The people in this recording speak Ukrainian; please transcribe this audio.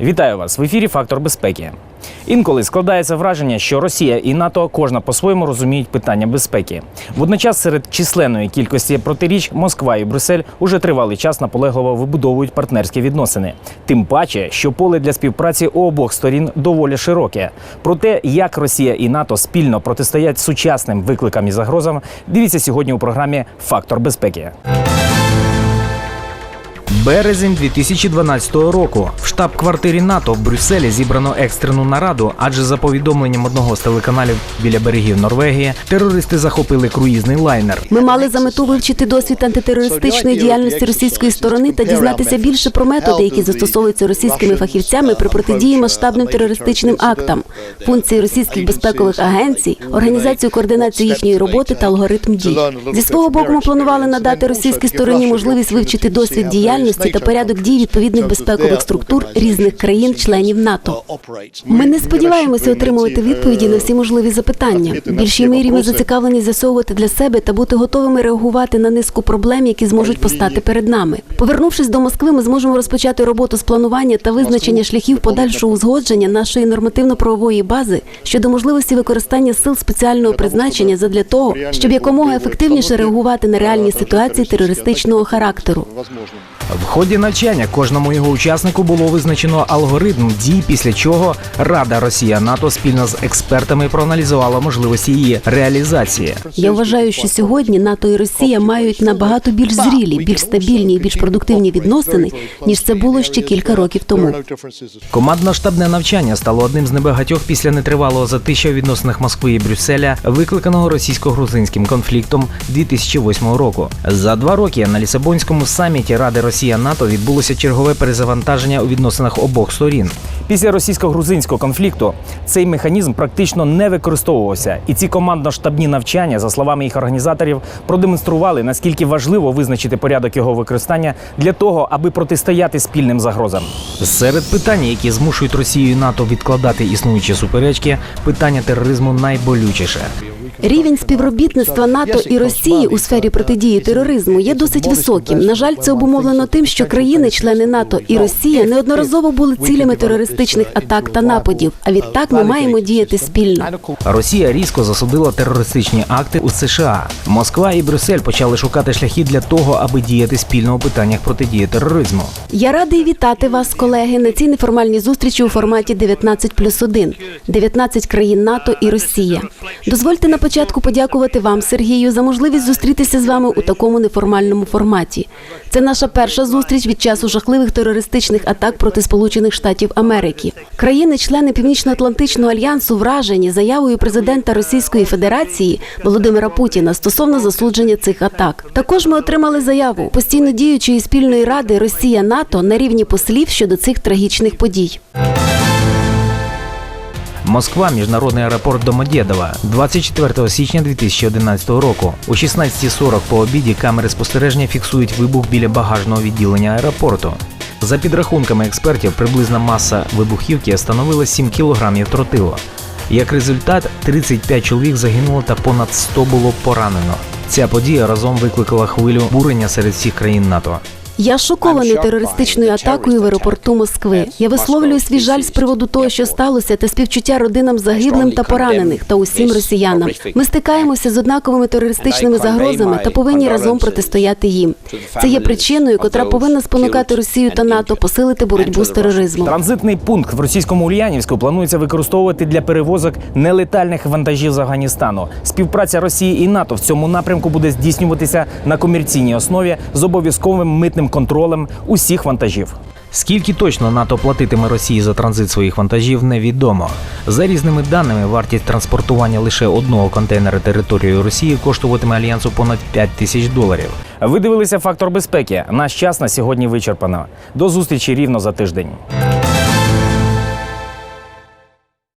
Вітаю вас в ефірі Фактор безпеки. Інколи складається враження, що Росія і НАТО кожна по-своєму розуміють питання безпеки. Водночас, серед численної кількості протиріч Москва і Брюссель уже тривалий час наполегливо вибудовують партнерські відносини. Тим паче, що поле для співпраці у обох сторін доволі широке. Про те, як Росія і НАТО спільно протистоять сучасним викликам і загрозам, дивіться сьогодні у програмі Фактор безпеки. Березень 2012 року в штаб-квартирі НАТО в Брюсселі зібрано екстрену нараду, адже за повідомленням одного з телеканалів біля берегів Норвегії терористи захопили круїзний лайнер. Ми мали за мету вивчити досвід антитерористичної діяльності російської сторони та дізнатися більше про методи, які застосовуються російськими фахівцями при протидії масштабним терористичним актам, функції російських безпекових агенцій, організацію координації їхньої роботи та алгоритм дій. Зі свого боку, ми планували надати російській стороні можливість вивчити досвід діяльності та порядок дій відповідних безпекових структур різних країн-членів НАТО. Ми не сподіваємося отримувати відповіді на всі можливі запитання. В більшій мірі ми зацікавлені з'ясовувати для себе та бути готовими реагувати на низку проблем, які зможуть постати перед нами. Повернувшись до Москви, ми зможемо розпочати роботу з планування та визначення шляхів подальшого узгодження нашої нормативно-правової бази щодо можливості використання сил спеціального призначення задля того, щоб якомога ефективніше реагувати на реальні ситуації терористичного характеру. В ході навчання кожному його учаснику було визначено алгоритм дій, після чого Рада Росія НАТО спільно з експертами проаналізувала можливості її реалізації. Я вважаю, що сьогодні НАТО і Росія мають набагато більш зрілі, більш стабільні і більш продуктивні відносини, ніж це було ще кілька років тому. Командно-штабне навчання стало одним з небагатьох після нетривалого затища у відносинах Москви і Брюсселя, викликаного російсько-грузинським конфліктом 2008 року. За два роки на Лісабонському саміті Ради Росія НАТО відбулося чергове перезавантаження у відносинах обох сторін. Після російсько-грузинського конфлікту цей механізм практично не використовувався, і ці командно-штабні навчання, за словами їх організаторів, продемонстрували наскільки важливо визначити порядок його використання для того, аби протистояти спільним загрозам. Серед питань, які змушують Росію і НАТО відкладати існуючі суперечки, питання тероризму найболючіше. Рівень співробітництва НАТО і Росії у сфері протидії тероризму є досить високим. На жаль, це обумовлено тим, що країни-члени НАТО і Росія неодноразово були цілями терористичних атак та нападів. А відтак ми маємо діяти спільно. Росія різко засудила терористичні акти у США. Москва і Брюссель почали шукати шляхи для того, аби діяти спільно у питаннях протидії тероризму. Я радий вітати вас, колеги, на цій неформальній зустрічі у форматі 19 плюс 1. 19 країн НАТО і Росія. Дозвольте на початку подякувати вам, Сергію, за можливість зустрітися з вами у такому неформальному форматі. Це наша перша зустріч від часу жахливих терористичних атак проти Сполучених Штатів Америки. Країни-члени Північно-Атлантичного альянсу вражені заявою президента Російської Федерації Володимира Путіна стосовно засудження цих атак. Також ми отримали заяву постійно діючої спільної ради Росія НАТО на рівні послів щодо цих трагічних подій. Москва, міжнародний аеропорт Домодєдова, 24 січня 2011 року. О 16.40 по обіді камери спостереження фіксують вибух біля багажного відділення аеропорту. За підрахунками експертів, приблизна маса вибухівки становила 7 кілограмів тротилу. Як результат, 35 чоловік загинуло та понад 100 було поранено. Ця подія разом викликала хвилю бурення серед всіх країн НАТО. Я шокований терористичною атакою в аеропорту Москви. Я висловлюю свій жаль з приводу того, що сталося, та співчуття родинам загиблим та поранених та усім росіянам. Ми стикаємося з однаковими терористичними загрозами та повинні разом протистояти їм. Це є причиною, котра повинна спонукати Росію та НАТО посилити боротьбу з тероризмом. Транзитний пункт в російському Ульянівську планується використовувати для перевозок нелетальних вантажів з Афганістану. Співпраця Росії і НАТО в цьому напрямку буде здійснюватися на комерційній основі з обов'язковим митним контролем усіх вантажів. Скільки точно НАТО платитиме Росії за транзит своїх вантажів, невідомо. За різними даними, вартість транспортування лише одного контейнера територією Росії коштуватиме альянсу понад 5 тисяч доларів. Ви дивилися фактор безпеки. Наш час на сьогодні вичерпано. До зустрічі рівно за тиждень.